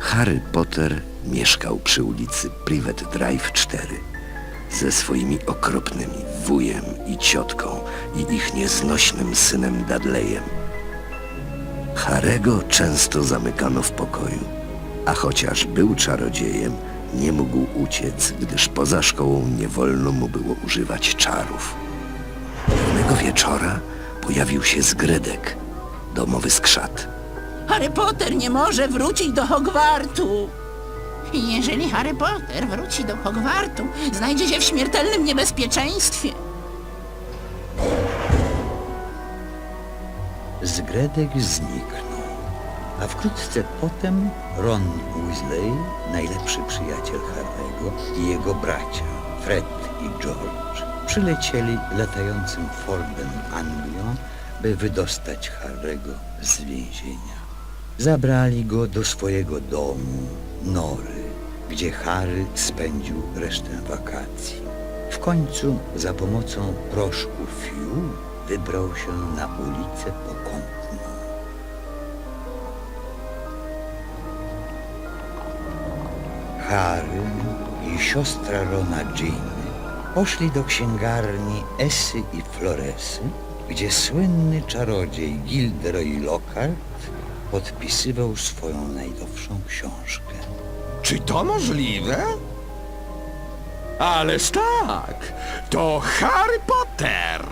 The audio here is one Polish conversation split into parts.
Harry Potter mieszkał przy ulicy Privet Drive 4 ze swoimi okropnymi wujem i ciotką i ich nieznośnym synem Dudleyem. Harego często zamykano w pokoju, a chociaż był czarodziejem, nie mógł uciec, gdyż poza szkołą nie wolno mu było używać czarów. Pewnego wieczora pojawił się zgredek, domowy skrzat. Harry Potter nie może wrócić do Hogwartu. I Jeżeli Harry Potter wróci do Hogwartu, znajdzie się w śmiertelnym niebezpieczeństwie. Zgredek zniknął, a wkrótce potem Ron Weasley, najlepszy przyjaciel Harry'ego i jego bracia Fred i George przylecieli latającym Fordem Anglią, by wydostać Harry'ego z więzienia. Zabrali go do swojego domu, Nory, gdzie Harry spędził resztę wakacji. W końcu za pomocą proszku Fiu wybrał się na ulicę Pokątną. Harry i siostra Rona Ginny poszli do księgarni Esy i Floresy, gdzie słynny czarodziej Gilderoy Lockhart podpisywał swoją najnowszą książkę. Czy to możliwe? Ależ tak! To Harry Potter!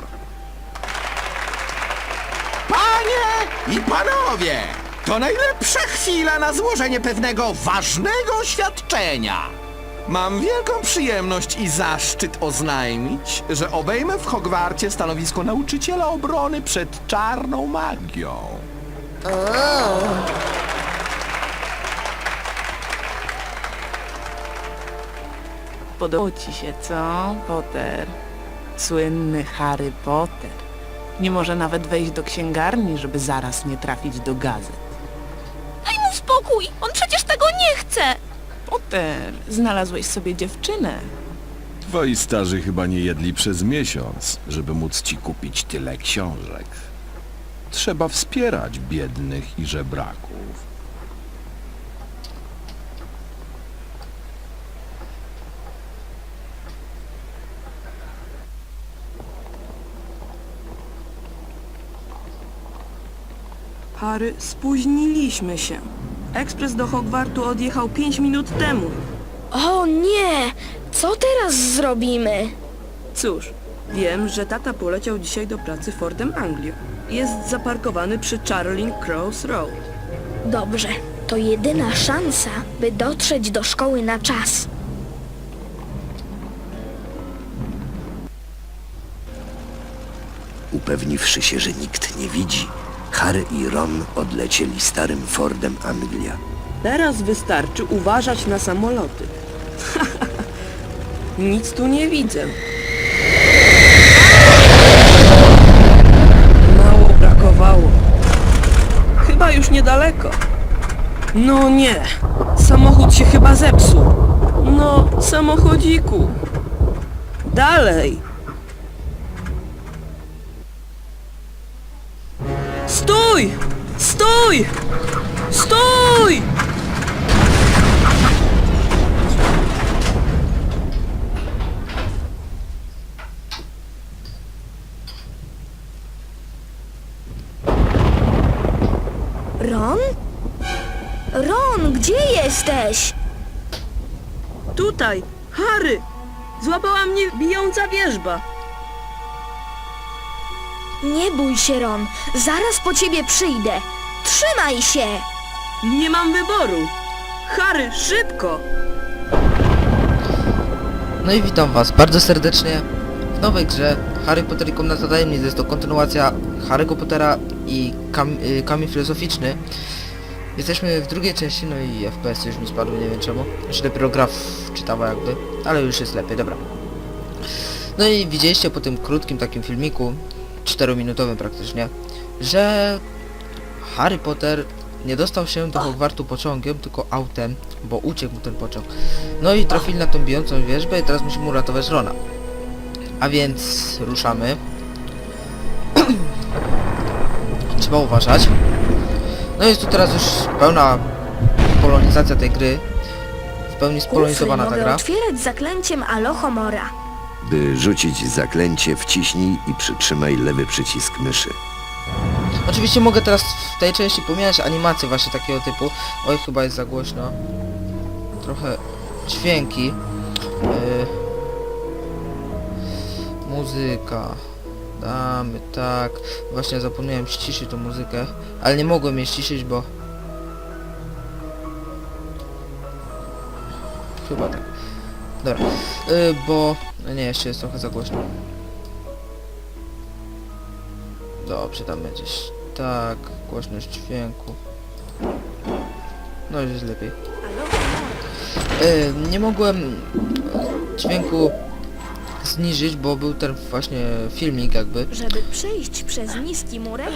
Panie i panowie! To najlepsza chwila na złożenie pewnego ważnego oświadczenia! Mam wielką przyjemność i zaszczyt oznajmić, że obejmę w Hogwarcie stanowisko nauczyciela obrony przed czarną magią. Podobało ci się, co, Potter? Słynny Harry Potter. Nie może nawet wejść do księgarni, żeby zaraz nie trafić do gazet. Daj mu spokój! On przecież tego nie chce! Potter, znalazłeś sobie dziewczynę. Twoi starzy chyba nie jedli przez miesiąc, żeby móc ci kupić tyle książek. Trzeba wspierać biednych i żebraków. Harry, spóźniliśmy się. Ekspres do Hogwartu odjechał 5 minut temu. O nie! Co teraz zrobimy? Cóż, wiem, że tata poleciał dzisiaj do pracy Fordem Anglią. Jest zaparkowany przy Charling Cross Road. Dobrze, to jedyna szansa, by dotrzeć do szkoły na czas. Upewniwszy się, że nikt nie widzi, Harry i Ron odlecieli starym Fordem Anglia. Teraz wystarczy uważać na samoloty. Nic tu nie widzę. Mało brakowało. Chyba już niedaleko. No nie. Samochód się chyba zepsuł. No, samochodziku. Dalej. Stój! Stój! Stój! Ron? Ron, gdzie jesteś? Tutaj! Harry! Złapała mnie bijąca wierzba. Nie bój się, Ron. Zaraz po ciebie przyjdę. Trzymaj się! Nie mam wyboru. Harry, szybko! No i witam was bardzo serdecznie w nowej grze Harry Potter i Komnata Tajemnic. Jest to kontynuacja Harry'ego Pottera i kam y, Kamień Filozoficzny. Jesteśmy w drugiej części, no i FPS już mi spadł, nie wiem czemu. Jeszcze dopiero gra wczytała jakby, ale już jest lepiej, dobra. No i widzieliście po tym krótkim takim filmiku, 4-minutowym praktycznie, że Harry Potter nie dostał się do Hogwartu pociągiem, tylko autem, bo uciekł mu ten pociąg. No i trafili na tą bijącą wierzbę i teraz musimy uratować Rona. A więc ruszamy. Trzeba uważać. No jest tu teraz już pełna polonizacja tej gry. W pełni spolonizowana ta gra. otwierać zaklęciem Alohomora. By rzucić zaklęcie, wciśnij i przytrzymaj lewy przycisk myszy. Oczywiście mogę teraz w tej części pomijać animacje właśnie takiego typu. Oj, chyba jest za głośno. Trochę dźwięki. Yy... Muzyka. Damy tak. Właśnie zapomniałem ściszyć tą muzykę. Ale nie mogłem jej ściszyć, bo... Chyba tak. Dobra. Yy, bo... Nie, jeszcze jest trochę za głośno. Dobrze, tam będziesz. Tak, głośność dźwięku. No już jest lepiej. E, nie mogłem dźwięku zniżyć, bo był ten właśnie filmik jakby. Żeby przejść przez niski murek,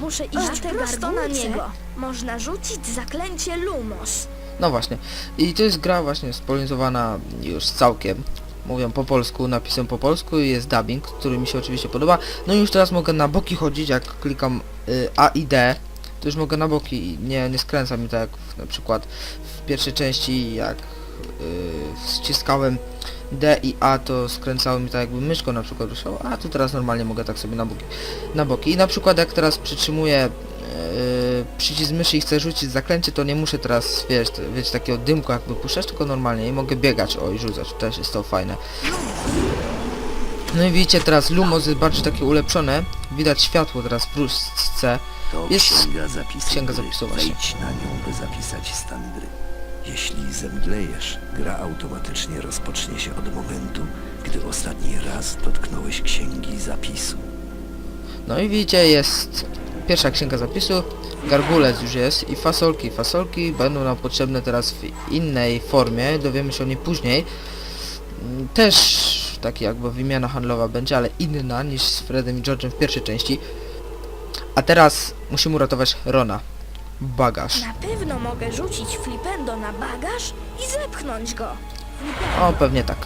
muszę iść prosto na niego. Można rzucić zaklęcie Lumos. No właśnie. I to jest gra właśnie spolonizowana już całkiem. Mówią po polsku, napisem po polsku i jest dubbing, który mi się oczywiście podoba. No i już teraz mogę na boki chodzić, jak klikam y, A i D, to już mogę na boki i nie, nie skręca mi tak jak w, na przykład w pierwszej części, jak y, ściskałem D i A, to skręcało mi tak jakby myszką na przykład ruszało, a tu teraz normalnie mogę tak sobie na boki. Na boki. I na przykład jak teraz przytrzymuję przycisk myszy i chcę rzucić zaklęcie, to nie muszę teraz, wiesz, wiesz takiego dymku jakby puszczać, tylko normalnie i mogę biegać, o i rzucać, też jest to fajne. No i widzicie teraz Lumos jest bardziej takie ulepszone, widać światło teraz w. To Jest księga zapisów. księga gry. zapisów, właśnie. Na nią, by zapisać stan gry. Jeśli zemdlejesz, gra automatycznie rozpocznie się od momentu, gdy ostatni raz dotknąłeś księgi zapisu. No i widzicie jest pierwsza księga zapisu, gargulec już jest i fasolki. Fasolki będą nam potrzebne teraz w innej formie, dowiemy się o niej później. Też taki jakby wymiana handlowa będzie, ale inna niż z Fredem i George'em w pierwszej części. A teraz musimy uratować Rona. Bagaż. Na pewno mogę rzucić flipendo na bagaż i zepchnąć go. O, pewnie tak.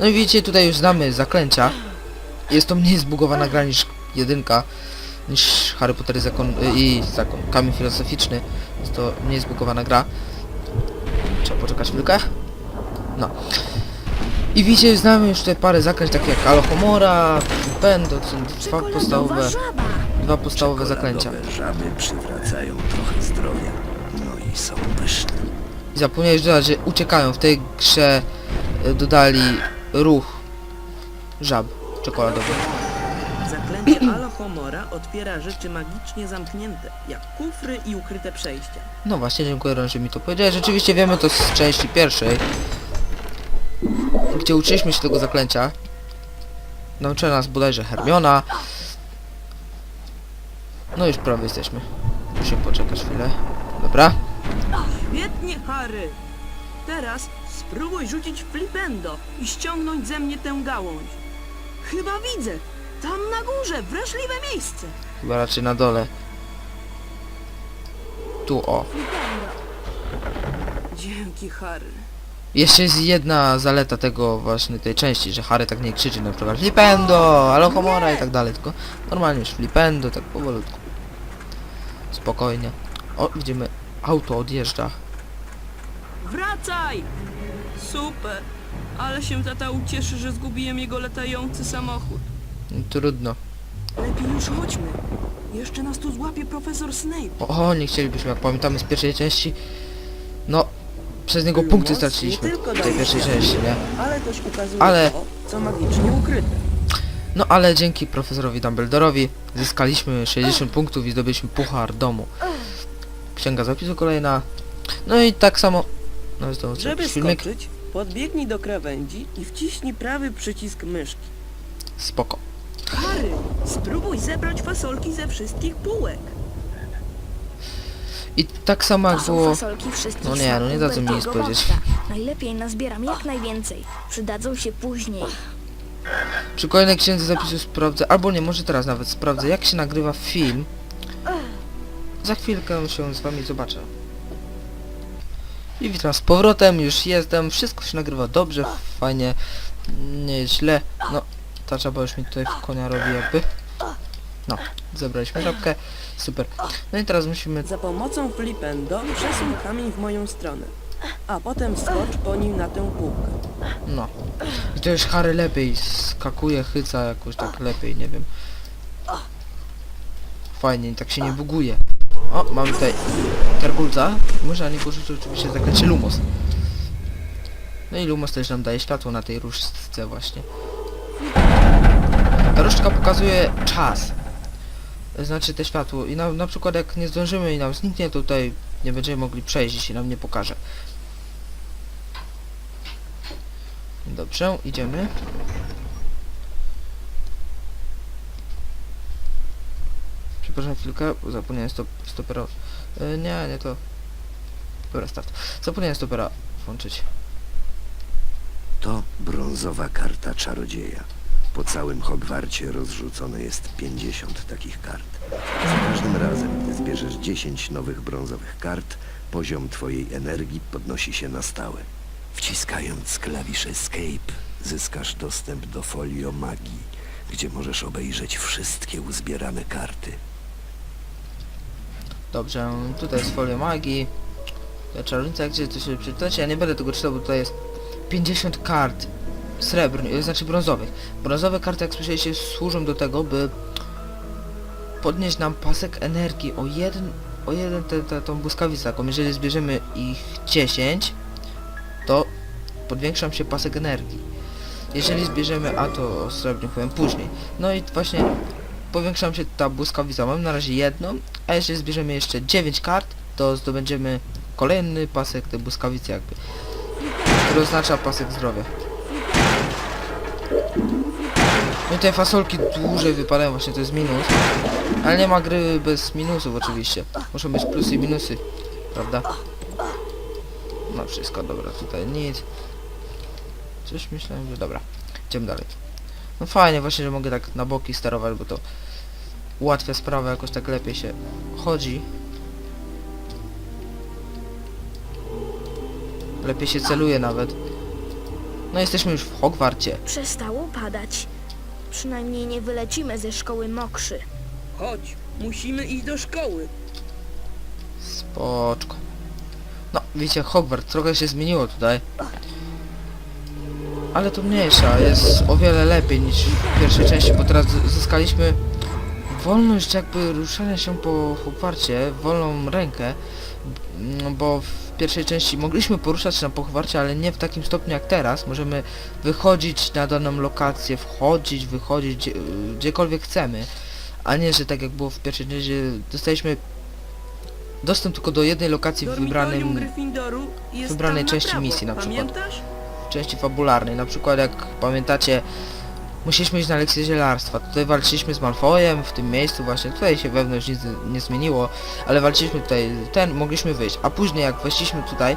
No i widzicie, tutaj już znamy zaklęcia. Jest to mniej zbugowana gra niż jedynka, niż Harry Potter i zakon, i zakon, kamień filozoficzny. Jest to mniej zbugowana gra. Trzeba poczekać chwilkę. No. I widzicie, już znamy już tutaj parę zaklęć, takie jak Alohomora, Pendo, to są dwa podstawowe, dwa podstawowe zaklęcia. Żaby przywracają trochę zdrowia. No i są pyszne. I zapomniałeś dodać, że uciekają. W tej grze e, dodali ruch żab czekoladowych. Zaklęcie Otwiera rzeczy magicznie zamknięte, jak kufry i ukryte przejścia. No właśnie, dziękuję Ron, że mi to powiedziałeś. Rzeczywiście wiemy to z części pierwszej, gdzie uczyliśmy się tego zaklęcia. Nauczyła nas bodajże Hermiona. No już prawie jesteśmy. Musimy poczekać chwilę. Dobra. Świetnie, Harry! Teraz spróbuj rzucić flipendo i ściągnąć ze mnie tę gałąź. Chyba widzę! Tam na górze, wrażliwe miejsce! Chyba raczej na dole. Tu o. Dzięki, Harry. Jeszcze jest jedna zaleta tego właśnie tej części, że Harry tak nie krzyczy na przykład Flipendo, Alohomora i tak dalej, tylko normalnie już Flipendo, tak powolutku. Spokojnie. O, widzimy, auto odjeżdża. Wracaj! Super! Ale się tata ucieszy, że zgubiłem jego latający samochód. Trudno. Lepiej już chodźmy. Jeszcze nas tu złapie profesor Snape. O, nie chcielibyśmy, jak pamiętamy z pierwszej części. No, przez niego punkty Lumos straciliśmy nie tylko w tej daje pierwszej światło, części, nie? Ale też ukazuje Ale- to, co magicznie ukryte. No ale dzięki profesorowi Dumbledorowi zyskaliśmy 60 punktów i zdobyliśmy puchar domu. Księga zapisu kolejna. No i tak samo... No jest to Żeby filmik. skoczyć, podbiegnij do krawędzi i wciśnij prawy przycisk myszki. Spoko. Harry, spróbuj zebrać fasolki ze wszystkich półek. I tak samo jak było... fasolki wszystkich No nie, no nie dadzą mi nic powiedzieć. Najlepiej nazbieram jak najwięcej. Przydadzą się później. Przy kolejnej księdze zapisu sprawdzę, albo nie, może teraz nawet sprawdzę, jak się nagrywa film. Za chwilkę się z wami zobaczę. I witam z powrotem, już jestem, wszystko się nagrywa dobrze, fajnie, nie jest źle. No, ta żaba już mi tutaj konia robi jakby. No, zebraliśmy żabkę. Super. No i teraz musimy... Za pomocą flipendo przesuń kamień w moją stronę, a potem skocz po nim na tę półkę. No. I to już Harry lepiej skakuje, chyca jakoś tak lepiej, nie wiem. Fajnie, tak się nie buguje. O, mamy tutaj Tergulza. Może nie pożyczył oczywiście zaklęcie Lumos. No i Lumos też nam daje światło na tej różdżce właśnie. Różdżka pokazuje czas. Znaczy te światło. I na, na przykład jak nie zdążymy i nam zniknie, to tutaj nie będziemy mogli przejść, jeśli nam nie pokaże. Dobrze, idziemy. Przepraszam chwilkę, zapomniałem stop, stopera... E, nie, nie to... Dobra, start. Zapomniałem stopera włączyć. To brązowa karta czarodzieja. Po całym Hogwarcie rozrzucone jest 50 takich kart. Za każdym razem, gdy zbierzesz 10 nowych brązowych kart, poziom twojej energii podnosi się na stałe. Wciskając klawisz Escape, zyskasz dostęp do folio magii, gdzie możesz obejrzeć wszystkie uzbierane karty. Dobrze, tutaj jest folia magii. Ta czarownica, gdzie to się przeczytać? Ja nie będę tego czytał, bo tutaj jest 50 kart srebrnych, znaczy brązowych. Brązowe karty, jak słyszeliście, służą do tego, by podnieść nam pasek energii o jeden, o jeden tę te, tą błyskawicę taką. Jeżeli zbierzemy ich 10, to podwiększam się pasek energii. Jeżeli zbierzemy, a to o srebrnych powiem później. No i właśnie powiększam się ta błyskawica. Mam na razie jedną, a jeżeli zbierzemy jeszcze 9 kart, to zdobędziemy kolejny pasek tej błyskawicy jakby. Który oznacza pasek zdrowia. No te fasolki dłużej wypadają, właśnie to jest minus. Ale nie ma gry bez minusów oczywiście. Muszą być plusy i minusy, prawda? No wszystko, dobra, tutaj nic. Coś myślałem, że dobra. Idziemy dalej. No fajnie właśnie, że mogę tak na boki sterować, bo to ułatwia sprawę, jakoś tak lepiej się chodzi. Lepiej się celuje nawet. No jesteśmy już w Hogwarcie. Przestało padać. Przynajmniej nie wylecimy ze szkoły mokrzy. Chodź, musimy iść do szkoły. Spoczko. No, wiecie, Hogwart trochę się zmieniło tutaj. Ale to mniejsza, jest o wiele lepiej niż w pierwszej części, bo teraz zyskaliśmy wolność jakby ruszania się po Hogwarcie, wolną rękę, m, bo w pierwszej części mogliśmy poruszać się po Hogwarcie, ale nie w takim stopniu jak teraz. Możemy wychodzić na daną lokację, wchodzić, wychodzić gdzie, gdziekolwiek chcemy, a nie, że tak jak było w pierwszej części, dostaliśmy dostęp tylko do jednej lokacji w wybranym jest wybranej części prawo. misji na przykład. Pamiętasz? części fabularnej. Na przykład jak pamiętacie, musieliśmy iść na lekcję zielarstwa. Tutaj walczyliśmy z Malfojem w tym miejscu właśnie. Tutaj się wewnątrz nic nie zmieniło, ale walczyliśmy tutaj, ten, mogliśmy wyjść. A później jak weszliśmy tutaj,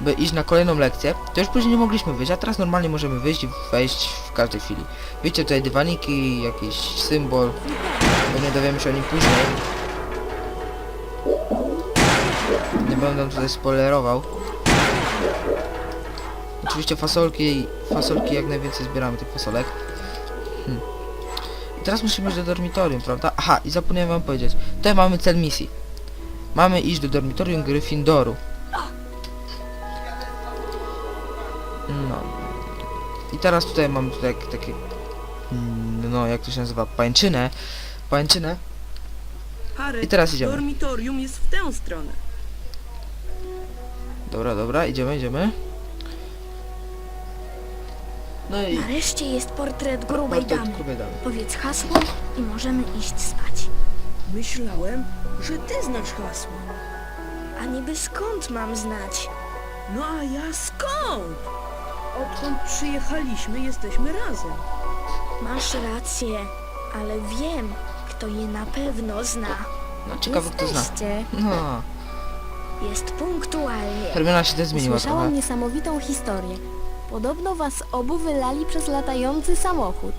by iść na kolejną lekcję, to już później nie mogliśmy wyjść, a teraz normalnie możemy wyjść i wejść w każdej chwili. Widzicie tutaj dywaniki, jakiś symbol, pewnie dowiemy się o nim później. Nie będę tutaj spoilerował. Oczywiście fasolki, fasolki jak najwięcej zbieramy tych fasolek. Hmm. I teraz musimy iść do dormitorium, prawda? Aha, i zapomniałem wam powiedzieć. Tutaj mamy cel misji. Mamy iść do dormitorium Gryffindoru. No. I teraz tutaj mam tutaj takie... mm, No, jak to się nazywa? Pańczynę. Pańczynę. Harry, I teraz idziemy. dormitorium jest w tę stronę. Dobra, dobra, idziemy, idziemy. No i... Nareszcie jest portret grubej Portret damy. grubej damy. Powiedz hasło i możemy iść spać. Myślałem, że ty znasz hasło. A niby skąd mam znać? No a ja skąd? Odkąd przyjechaliśmy, jesteśmy razem. Masz rację, ale wiem, kto je na pewno zna. No, ciekawe kto zna. Jesteście. No, Jest punktualnie. Hermiona się też zmieniła Usłyszałam trochę. niesamowitą historię. Podobno was obu wylali przez latający samochód.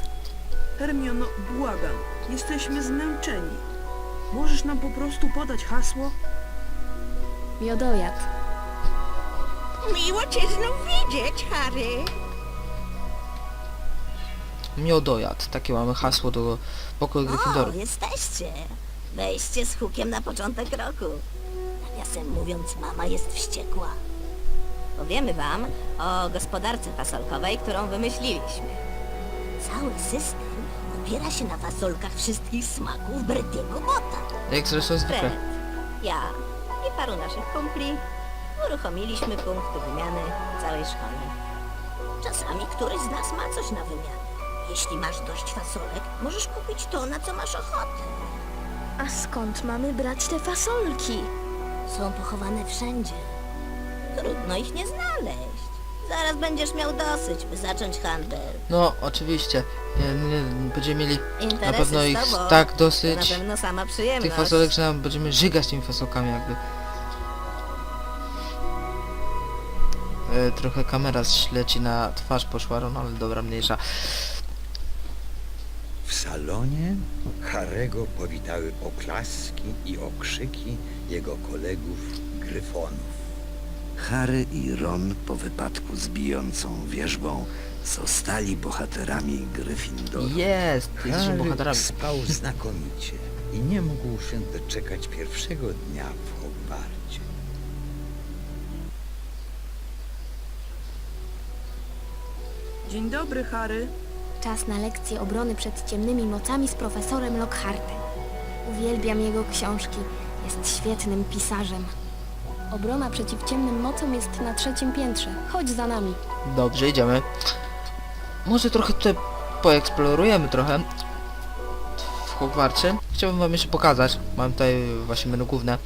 Hermiono, błagam, jesteśmy zmęczeni. Możesz nam po prostu podać hasło? Miodojad. Miło cię znów widzieć, Harry. miodojad. Takie mamy hasło do pokoju Gryffindoru. O, jesteście. Wejście z hukiem na początek roku. Nawiasem mówiąc, mama jest wściekła. Powiemy wam o gospodarce fasolkowej, którą wymyśliliśmy. Cały system opiera się na fasolkach wszystkich smaków Brettiego Bota. Jak zresztą zwykle. Fred, ja i paru naszych kumpli uruchomiliśmy punkty wymiany w całej szkole. Czasami któryś z nas ma coś na wymianę. Jeśli masz dość fasolek, możesz kupić to, na co masz ochotę. A skąd mamy brać te fasolki? Są pochowane wszędzie. Trudno ich nie znaleźć. Zaraz będziesz miał dosyć, by zacząć handel. No, oczywiście. Nie, nie, będziemy mieli na Interesy pewno z ich tobą tak To dosyć na pewno sama tych przyjemność. fasolek, że nam będziemy żygać tymi fasolkami jakby. E, trochę kamera śleci na twarz poszła, no ale dobra, mniejsza. W salonie Harego powitały oklaski i okrzyki jego kolegów gryfonów. Harry i Ron po wypadku z bijącą wierzbą zostali bohaterami Gryffindoru. Jest! Jesteśmy Harry bohaterami. spał znakomicie i nie mógł się doczekać pierwszego dnia w Hogwarcie. Dzień dobry, Harry. Czas na lekcję obrony przed ciemnymi mocami z profesorem Lockhartem. Uwielbiam jego książki. Jest świetnym pisarzem. Obrona przeciw ciemnym mocom jest na trzecim piętrze. Chodź za nami. Dobrze, idziemy. Może trochę tutaj poeksplorujemy trochę w Hogwarcie. Chciałbym wam jeszcze pokazać. Mam tutaj właśnie menu główne.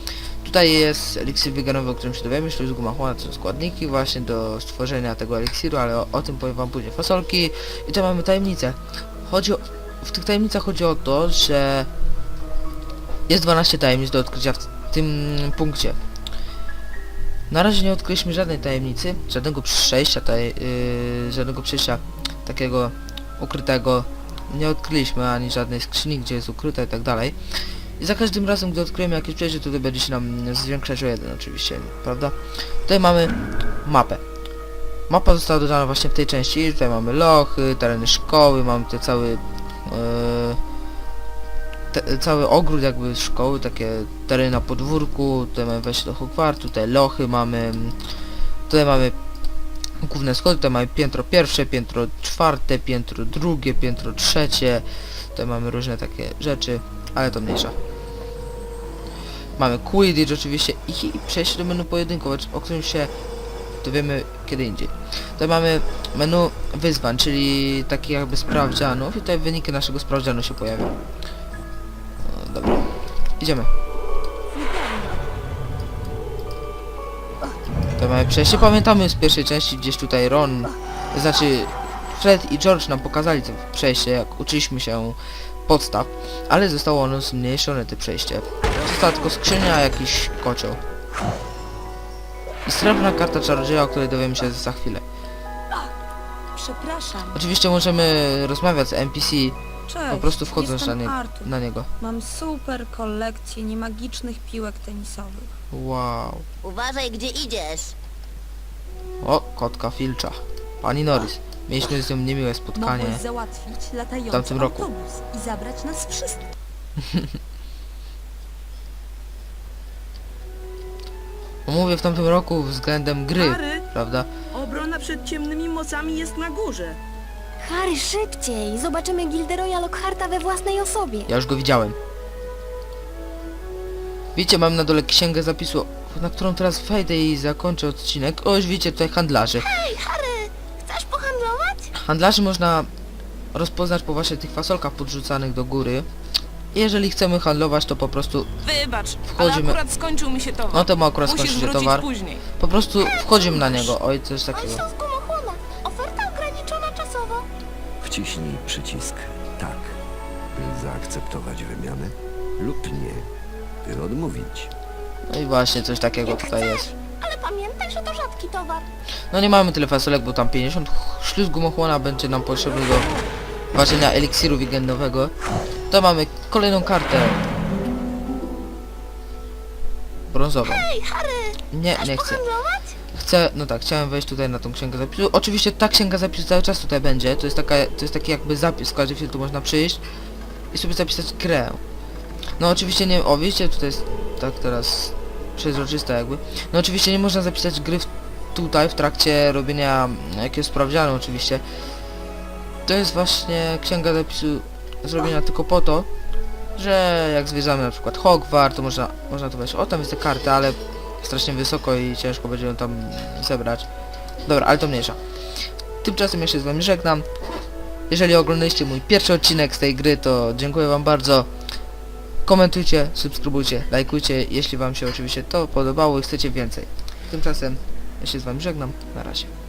Tutaj jest eliksir weganowy, o którym się dowiemy, śluz gumachłona, to są składniki właśnie do stworzenia tego eliksiru, ale o, o tym powiem wam później. Fasolki i tutaj mamy tajemnicę. Chodzi o, w tych tajemnicach chodzi o to, że jest 12 tajemnic do odkrycia w tym punkcie. Na razie nie odkryliśmy żadnej tajemnicy, żadnego przejścia, taj, yy, żadnego przejścia takiego ukrytego nie odkryliśmy, ani żadnej skrzyni, gdzie jest ukryte i tak dalej. I za każdym razem, gdy odkryjemy jakieś przejście, to będzie się nam zwiększać o jeden oczywiście, prawda? Tutaj mamy mapę. Mapa została dodana właśnie w tej części, tutaj mamy lochy, tereny szkoły, mamy tutaj cały yy, te, cały ogród jakby szkoły, takie tereny na podwórku, tutaj mamy wejście do Hogwartu, tutaj lochy mamy, tutaj mamy główne schody, tutaj mamy piętro pierwsze, piętro czwarte, piętro drugie, piętro trzecie, tutaj mamy różne takie rzeczy, ale to mniejsza. Mamy Quidditch oczywiście i, i przejście do menu pojedynkowe, o którym się dowiemy kiedy indziej. Tutaj mamy menu wyzwań, czyli takich jakby sprawdzianów i tutaj wyniki naszego sprawdzianu się pojawią. Idziemy. To mamy przejście. Pamiętamy z pierwszej części gdzieś tutaj Ron, znaczy Fred i George nam pokazali to przejście, jak uczyliśmy się podstaw, ale zostało ono zmniejszone, to przejście. Została tylko skrzynia, jakiś kocioł. I srebrna karta czarodzieja, o której dowiemy się za chwilę. Przepraszam. Oczywiście możemy rozmawiać z NPC, Cześć, po prostu wchodząc na, jestem nie Artur. na niego. Mam super kolekcję niemagicznych piłek tenisowych. Wow. Uważaj, gdzie idziesz. O, kotka Filcza. Pani Norris. Mieliśmy z nią niemiłe spotkanie. Mogłeś załatwić latający w tamtym roku. autobus i zabrać nas wszystkich. Mówię w tamtym roku względem gry, Harry, prawda? obrona przed ciemnymi mocami jest na górze. Harry, szybciej! Zobaczymy Gilderoya Lockharta we własnej osobie. Ja już go widziałem. Widzicie, mam na dole księgę zapisu, na którą teraz wejdę i zakończę odcinek. O, już widzicie tutaj handlarzy. Hej, Harry, chcesz pohandlować? Handlarzy można rozpoznać po właśnie tych fasolkach podrzucanych do góry. Jeżeli chcemy handlować, to po prostu, Wybacz, Wchodzimy- ale akurat skończył mi się towar. no to ma akurat Musisz skończyć się wrócić towar. później. Po prostu wchodzimy na niego. Oj, coś Oni takiego. są z gumochłona. Wciśnij przycisk tak, by zaakceptować wymianę lub nie, by odmówić. No i właśnie coś takiego tutaj jest. Ale pamiętaj, że to rzadki towar. No nie mamy tyle fasolek, bo tam 50 śluz gumochłona będzie nam potrzebny do ważenia eliksiru weganowego. To mamy kolejną kartę. Brązową. Hej, Harry, Nie, nie chcę. pohandlować? Chcę, no tak, chciałem wejść tutaj na tą księgę zapisu. Oczywiście ta księga zapisu cały czas tutaj będzie. To jest taka, to jest taki jakby zapis, w każdej chwili tu można przyjść i sobie zapisać grę. No oczywiście nie, o tutaj jest tak teraz przezroczyste jakby. No oczywiście nie można zapisać gry w, tutaj w trakcie robienia jakiegoś sprawdzianu oczywiście. To jest właśnie księga zapisu zrobiona tylko po to, że jak zwiedzamy na przykład Hogwart, to można, można tu wejść. O, tam jest ta karta, ale strasznie wysoko i ciężko będzie ją tam zebrać. Dobra, ale to mniejsza. Tymczasem ja się z wami żegnam. Jeżeli oglądaliście mój pierwszy odcinek z tej gry, to dziękuję wam bardzo. Komentujcie, subskrybujcie, lajkujcie, jeśli wam się oczywiście to podobało i chcecie więcej. Tymczasem ja się z wami żegnam. Na razie.